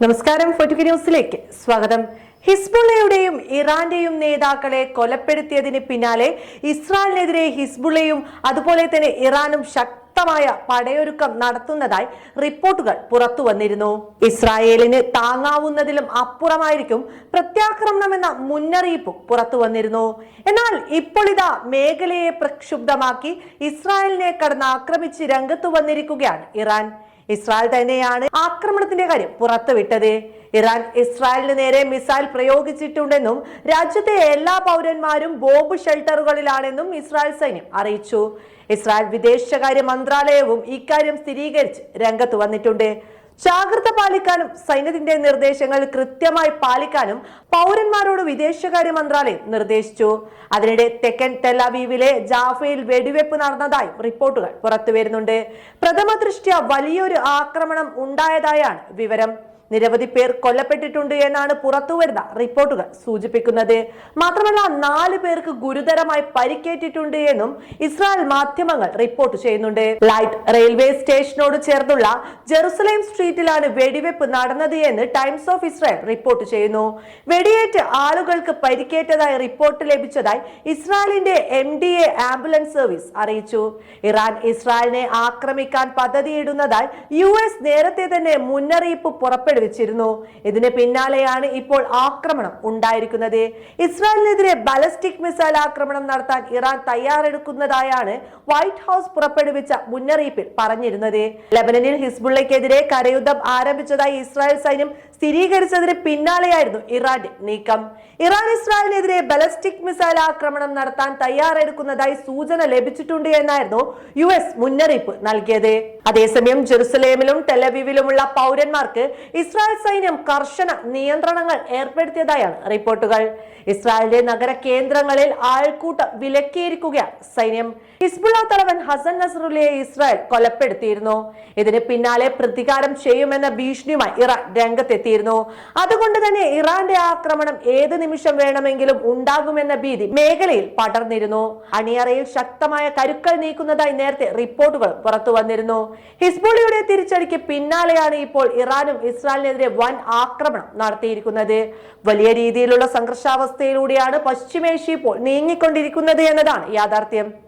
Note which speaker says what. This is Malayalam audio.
Speaker 1: നമസ്കാരം ഫോർട്ടുക ന്യൂസിലേക്ക് സ്വാഗതം. ഹിസ്ബുള്ളയുടെയും ഇറാന്റെയും നേതാക്കളെ കൊലപ്പെടുത്തിയതിന് പിന്നാലെ ഇസ്രായേലിനെതിരെ ഹിസ്ബുള്ളയും അതുപോലെ തന്നെ ഇറാനും ശക്തമായ പടയൊരുക്കം നടത്തുന്നതായി റിപ്പോർട്ടുകൾ പുറത്തു വന്നിരുന്നു. ഇസ്രായേലിന് താങ്ങാവുന്നതിലും അപ്പുറമായിരിക്കും പ്രത്യാക്രമണമെന്ന മുന്നറിയിപ്പും പുറത്തു വന്നിരുന്നു. എന്നാൽ ഇപ്പോൾ ഇതാ മേഖലയെ പ്രക്ഷുബ്ധമാക്കി ഇസ്രായേലിനെ കടന്ന് ആക്രമിച്ച് രംഗത്തു വന്നിരിക്കുകയാണ് ഇറാൻ. ഇസ്രായേൽ തന്നെയാണ് ആക്രമണത്തിന്റെ കാര്യം പുറത്തുവിട്ടത്. ഇറാൻ ഇസ്രായേലിന് നേരെ മിസൈൽ പ്രയോഗിച്ചിട്ടുണ്ടെന്നും രാജ്യത്തെ എല്ലാ പൗരന്മാരും ബോംബ് ഷെൽട്ടറുകളിലാണെന്നും ഇസ്രായേൽ സൈന്യം അറിയിച്ചു. ഇസ്രായേൽ വിദേശകാര്യ മന്ത്രാലയവും ഇക്കാര്യം സ്ഥിരീകരിച്ച് രംഗത്ത് വന്നിട്ടുണ്ട്. ജാഗ്രത പാലിക്കാനും സൈന്യത്തിന്റെ നിർദ്ദേശങ്ങൾ കൃത്യമായി പാലിക്കാനും പൗരന്മാരോട് വിദേശകാര്യ മന്ത്രാലയം നിർദ്ദേശിച്ചു. അതിനിടെ തെക്കൻ ടെലവീവിലെ ജാഫയിൽ വെടിവെപ്പ് നടന്നതായും റിപ്പോർട്ടുകൾ പുറത്തുവരുന്നുണ്ട്. പ്രഥമ ദൃഷ്ട്യ വലിയൊരു ആക്രമണം ഉണ്ടായതായാണ് വിവരം. നിരവധി പേർ കൊല്ലപ്പെട്ടിട്ടുണ്ട് എന്നാണ് പുറത്തുവരുന്ന റിപ്പോർട്ടുകൾ സൂചിപ്പിക്കുന്നത്. മാത്രമല്ല നാല് പേർക്ക് ഗുരുതരമായി പരിക്കേറ്റിട്ടുണ്ട് എന്നും ഇസ്രായേൽ മാധ്യമങ്ങൾ റിപ്പോർട്ട് ചെയ്യുന്നുണ്ട്. ലൈറ്റ് റെയിൽവേ സ്റ്റേഷനോട് ചേർന്നുള്ള ജെറുസലേം സ്ട്രീറ്റിലാണ് വെടിവെപ്പ് നടന്നത് എന്ന് ടൈംസ് ഓഫ് ഇസ്രായേൽ റിപ്പോർട്ട് ചെയ്യുന്നു. വെടിയേറ്റ് ആളുകൾക്ക് പരിക്കേറ്റതായി റിപ്പോർട്ട് ലഭിച്ചതായി ഇസ്രായേലിന്റെ M D A ambulance service അറിയിച്ചു. ഇറാൻ ഇസ്രായേലിനെ ആക്രമിക്കാൻ പദ്ധതിയിടുന്നതായി യു എസ് നേരത്തെ തന്നെ മുന്നറിയിപ്പ് പുറപ്പെടുവിച്ചിരുന്നു ഇതിന് പിന്നാലെയാണ് ഇപ്പോൾ ആക്രമണം ഉണ്ടായിരിക്കുന്നത്. ഇസ്രായേലിനെതിരെ ബാലസ്റ്റിക് മിസൈൽ ആക്രമണം നടത്താൻ ഇറാൻ തയ്യാറെടുക്കുന്നതായാണ് വൈറ്റ് ഹൗസ് പുറപ്പെടുവിച്ച മുന്നറിയിപ്പിൽ പറഞ്ഞിരുന്നത്. ലബനനിൽ ഹിസ്ബുള്ളയ്ക്കെതിരെ കരയുദ്ധം ആരംഭിച്ചതായി ഇസ്രായേൽ സൈന്യം സ്ഥിരീകരിച്ചതിന് പിന്നാലെയായിരുന്നു ഇറാന്റെ നീക്കം. ഇറാൻ ഇസ്രായേലിനെതിരെ ബലസ്റ്റിക് മിസൈൽ ആക്രമണം നടത്താൻ തയ്യാറെടുക്കുന്നതായി സൂചന ലഭിച്ചിട്ടുണ്ട് എന്നായിരുന്നു യു എസ് മുന്നറിയിപ്പ് നൽകിയത്. അതേസമയം ജെറുസലേമിലും ടെലവീവിലുമുള്ള പൗരന്മാർക്ക് ഇസ്രായേൽ സൈന്യം കർശന നിയന്ത്രണങ്ങൾ ഏർപ്പെടുത്തിയതായാണ് റിപ്പോർട്ടുകൾ. ഇസ്രായേലിന്റെ നഗര കേന്ദ്രങ്ങളിൽ ആൾക്കൂട്ടം വിലക്കിയിരിക്കുകയാണ് സൈന്യം ഹിസ്ബുള്ള തലവൻ ഹസൻ നസറുലിയെ ഇസ്രായേൽ കൊലപ്പെടുത്തിയിരുന്നു. ഇതിന് പിന്നാലെ പ്രതികാരം ചെയ്യുമെന്ന ഭീഷണിയുമായി ഇറാൻ രംഗത്തെത്തിയിരുന്നു. അതുകൊണ്ട് തന്നെ ഇറാന്റെ ആക്രമണം ഏത് നിമിഷം വേണമെങ്കിലും ഉണ്ടാകുമെന്ന ഭീതി മേഖലയിൽ പടർന്നിരുന്നു. അണിയറയിൽ ശക്തമായ കരുക്കൾ നീക്കുന്നതായി നേരത്തെ റിപ്പോർട്ടുകൾ പുറത്തു വന്നിരുന്നു. ഹിസ്ബുളിയുടെ തിരിച്ചടിക്ക് പിന്നാലെയാണ് ഇപ്പോൾ ഇറാനും ഇസ്രായേലിനെതിരെ വൻ ആക്രമണം നടത്തിയിരിക്കുന്നത്. വലിയ രീതിയിലുള്ള സംഘർഷാവസ്ഥയിലൂടെയാണ് പശ്ചിമേഷ്യ ഇപ്പോൾ നീങ്ങിക്കൊണ്ടിരിക്കുന്നത് എന്നതാണ് യാഥാർത്ഥ്യം.